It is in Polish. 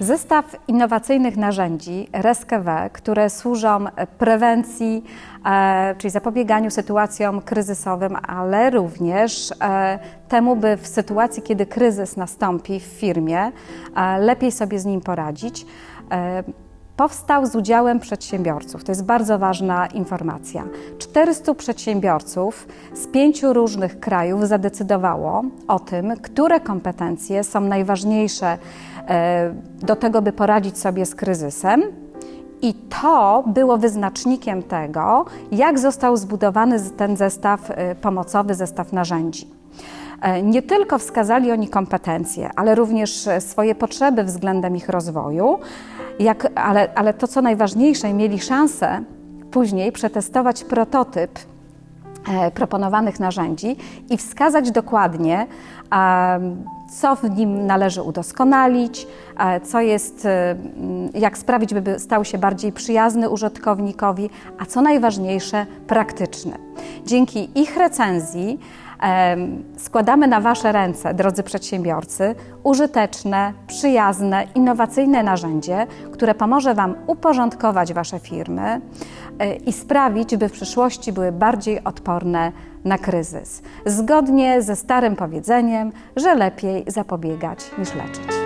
Zestaw innowacyjnych narzędzi RESKW, które służą prewencji, e, czyli zapobieganiu sytuacjom kryzysowym, ale również e, temu, by w sytuacji, kiedy kryzys nastąpi w firmie, e, lepiej sobie z nim poradzić. Powstał z udziałem przedsiębiorców. To jest bardzo ważna informacja. 400 przedsiębiorców z pięciu różnych krajów zadecydowało o tym, które kompetencje są najważniejsze e, do tego, by poradzić sobie z kryzysem. I to było wyznacznikiem tego, jak został zbudowany ten zestaw e, pomocowy, zestaw narzędzi. E, Nie tylko wskazali oni kompetencje, ale również swoje potrzeby względem ich rozwoju, jak, ale, ale to co najważniejsze, mieli szansę później przetestować prototyp e, proponowanych narzędzi i wskazać dokładnie, co w nim należy udoskonalić, co jest, e, jak sprawić, by stał się bardziej przyjazny użytkownikowi, a co najważniejsze, praktyczny. Dzięki ich recenzji składamy na Wasze ręce, drodzy przedsiębiorcy, użyteczne, przyjazne, innowacyjne narzędzie, które pomoże Wam uporządkować Wasze firmy e, i sprawić, by w przyszłości były bardziej odporne na kryzys. Zgodnie ze starym powiedzeniem, że lepiej zapobiegać niż leczyć.